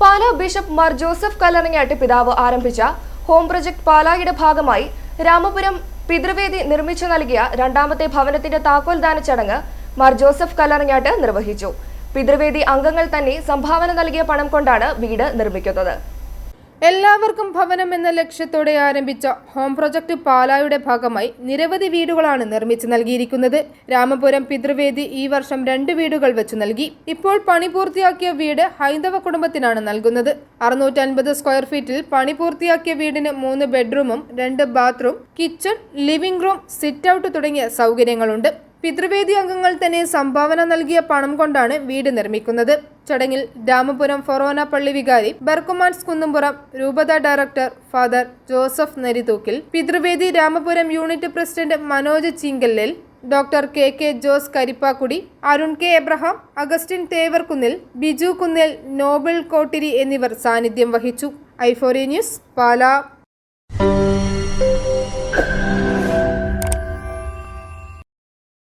Pala bishop Mar Joseph Kallarangatt പിതാവ് ആരംഭിച്ച home project പാലായുടെ ഭാഗമായി രാമപുരം പിതൃവേദി നിർമ്മിച്ചു നൽകിയ രണ്ടാമത്തെ ഭവനത്തിന്റെ താക്കോൽദാന ചടങ്ങ് മാർ ജോസഫ് കല്ലറങ്ങാട്ട് നിർവഹിച്ചു. പിതൃവേദി അംഗങ്ങൾ തന്നെ സംഭാവന നൽകിയ പണം കൊണ്ടാണ് വീട് നിർമ്മിക്കുന്നത്. എല്ലാവർക്കും ഭവനം എന്ന ലക്ഷ്യത്തോടെ ആരംഭിച്ച ഹോം പ്രൊജക്ട് പാലായുടെ ഭാഗമായി നിരവധി വീടുകളാണ് നിർമ്മിച്ചു നൽകിയിരിക്കുന്നത്. രാമപുരം പിതൃവേദി ഈ വർഷം രണ്ട് വീടുകൾ വെച്ച് നൽകി. ഇപ്പോൾ പണി പൂർത്തിയാക്കിയ വീട് ഹൈന്ദവ കുടുംബത്തിനാണ് നൽകുന്നത്. അറുന്നൂറ്റൻപത് സ്ക്വയർ ഫീറ്റിൽ പണി പൂർത്തിയാക്കിയ വീടിന് മൂന്ന് ബെഡ്റൂമും രണ്ട് bathroom kitchen living room sit out തുടങ്ങിയ സൗകര്യങ്ങളുണ്ട്. പിതൃവേദി അംഗങ്ങൾ തന്നെ സംഭാവന നൽകിയ പണം കൊണ്ടാണ് വീട് നിർമ്മിക്കുന്നത്. ചടങ്ങിൽ രാമപുരം ഫൊറോന പള്ളി വികാരി ബർക്കുമാൻസ് കുന്നുംപുറം രൂപത director father Joseph Narithookil പിതൃവേദി Ramapuram unit president Manoj Chinkallil doctor K K Jose Karippakudi Arun K Abraham Augustine Thevarkunnil Biju Kunnil Noble Kottiri എന്നിവർ സാന്നിധ്യം വഹിച്ചു. ഐഫോറി ന്യൂസ് പാലാ.